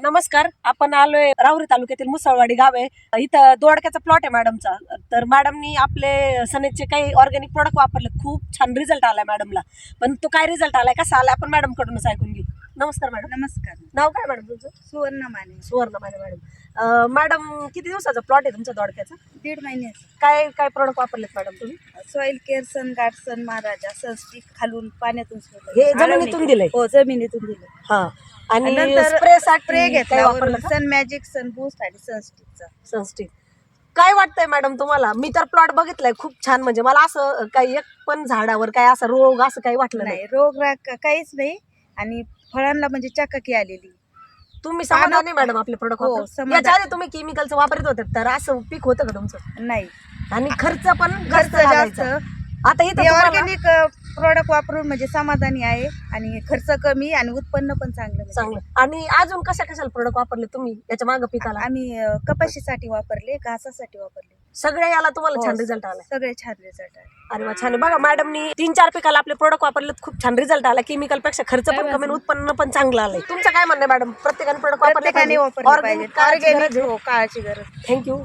नमस्कार आपण आलोय राहुरी तालुक्यातील मुसळवाडी गाव. आहे इथं दोडक्याचा प्लॉट आहे मॅडमचा तर मॅडमनी आपले सनेचे काही ऑर्गॅनिक प्रोडक्ट वापरले खूप छान रिझल्ट आलाय मॅडमला पण तो काय रिझल्ट आलाय कसा आलाय आपण मॅडम कडूनच ऐकून घेऊ. नमस्कार मॅडम नमस्कार. नाव काय मॅडम तुमचं? सुवर्ण माने. सुवर्ण माने मॅडम मॅडम किती दिवसाचा प्लॉट आहे तुमचा दोडक्याचा? दीड महिन्यात काय काय प्रोडक्ट वापरलेत मॅडम तुम्ही? सॉइल केअर सन गार्डसन महाराजा सनस्टिक खालून पाण्यातून सोडलं. हे. जमिनीतून दिलंय? हो जमिनीतून दिलं हा. आणि नंतर स्प्रे स्प्रे घेतला सन मॅजिक सन बूस्ट आणि सनस्टिकचा सनस्टिक काय वाटतंय मॅडम तुम्हाला? मी तर प्लॉट बघितलाय खूप छान. म्हणजे मला असं काही एक पण झाडावर काय असं रोग असं काही वाटलं नाही रोग राग काहीच नाही. आणि फळांना म्हणजे चकाकी आलेली. तुम्ही समाधानी मॅडम आपले प्रोडक्ट हो, वापरून समाधान. याच्या आधी तुम्ही केमिकलचं वापरत होते तर असं पीक होतं का तुमचं? नाही. आणि खर्च पण खर्च जास्त. आता इथं हे तुम्हाला- ऑर्गॅनिक प्रोडक्ट वापरून म्हणजे समाधानी आहे आणि खर्च कमी आणि उत्पन्न पण चांगलं म्हणजे. चांगलं. आणि अजून कशा कशाला प्रोडक्ट वापरले तुम्ही? याच्या मागे पिकाला? आम्ही अं, कपाशीसाठी वापरले घासासाठी वापरले. सगळ्या याला तुम्हाला हो, छान रिझल्ट आला सगळे छान रिझल्ट आहे अरे वा छान आहे. बघा मॅडमनी तीन चार पिकाला आपले प्रोडक्ट वापरले खूप छान रिझल्ट आला. केमिकलपेक्षा खर्च पण कमी आणि उत्पन्न पण चांगलं आलंय. तुमचं काय म्हणणं मॅडम प्रत्येकाने प्रोडक्ट वापरले प्रत्येकाने वापरले पाहिजे. ऑर्गॅनिक ऑर्गॅनिक हो काळाची गरज. थँक्यू